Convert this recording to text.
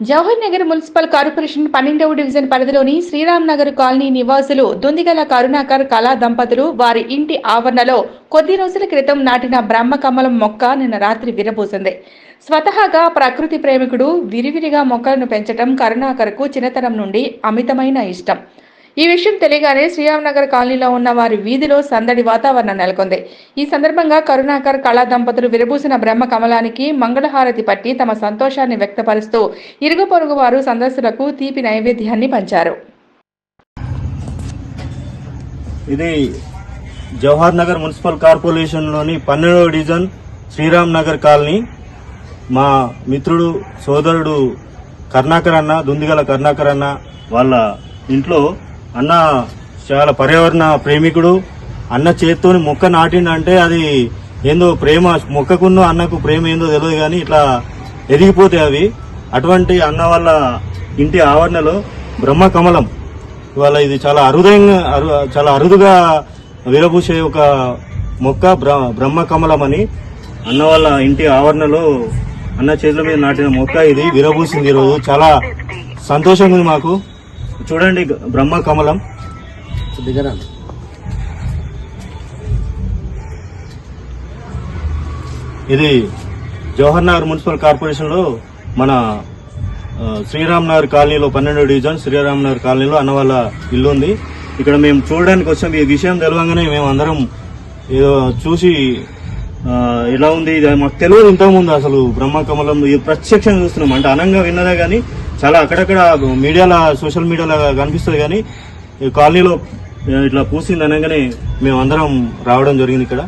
Jawahar Nagar municipal corporation పన్నెండవ division పరిధిలోని Sriram Nagar colony నివాసులు దుందిగల కరుణాకర్ కళా దంపతులు వారి ఇంటి ఆవరణలో కొద్ది రోజుల క్రితం నాటిన బ్రహ్మకమలం మొక్క నిన్న రాత్రి విరబూసింది. స్వతహాగా ప్రకృతి ప్రేమికుడు విరివిరిగా మొక్కలను పెంచడం కరుణాకర్కు చిన్నతనం నుండి అమితమైన ఇష్టం. ఈ విషయం తెలియగానే శ్రీరామ్ నగర్ కాలనీలో ఉన్న వారి వీధిలో సందడి వాతావరణం నెలకొంది. ఈ సందర్భంగా కరుణాకర్ కళా దంపతులు విరబూసిన బ్రహ్మ కమలానికి మంగళహారతి పట్టి తమ సంతోషాన్ని వ్యక్తపరుస్తూ ఇరుగు పొరుగు వారు సందర్శులకు తీపి నైవేద్యాన్ని పంచారు. ఇది జవహర్ నగర్ మున్సిపల్ కార్పొరేషన్లోని పన్నెండవ డివిజన్ శ్రీరామ్ నగర్ కాలనీ. మా మిత్రుడు సోదరుడు కర్ణాకర్ అన్న దుందిగల కర్ణాకర్ అన్న వాళ్ళ ఇంట్లో అన్న చాలా పర్యావరణ ప్రేమికుడు. అన్న చేత్తోని మొక్క నాటిండంటే అది ఏందో ప్రేమ మొక్కకున్న అన్నకు ప్రేమ ఏందో తెలియదు కానీ ఇట్లా ఎదిగిపోతాయి అవి. అటువంటి అన్న వాళ్ళ ఇంటి ఆవరణలో బ్రహ్మ కమలం ఇవాళ ఇది చాలా అరుదైన అరు చాలా అరుదుగా విరబూసే ఒక మొక్క బ్ర బ్రహ్మ కమలం అని అన్న వాళ్ళ ఇంటి ఆవరణలో అన్న చేతుల మీద నాటిన మొక్క ఇది విరబూసింది ఈరోజు. చాలా సంతోషంగా ఉంది మాకు. చూడండి బ్రహ్మ కమలం. ఇది జవహర్ నగర్ మున్సిపల్ కార్పొరేషన్లో మన శ్రీరామ్ నగర్ కాలనీలో పన్నెండో డివిజన్ శ్రీరామ్ నగర్ కాలనీలో అన్న వాళ్ళ ఇల్లు ఉంది. ఇక్కడ మేము చూడడానికి వచ్చాం ఈ విషయం తెలవంగానే మేము అందరం ఏదో చూసి ఎలా ఉంది ఇది మాకు తెలియదు ఇంతకుముందు అసలు బ్రహ్మకమలం ఇది ప్రత్యక్షంగా చూస్తున్నాం. అంటే అనంగా విన్నదే కానీ చాలా అక్కడక్కడ మీడియాలో సోషల్ మీడియాలో కనిపిస్తుంది కానీ కాలనీలో ఇట్లా పూసింది అనగానే మేము అందరం రావడం జరిగింది ఇక్కడ.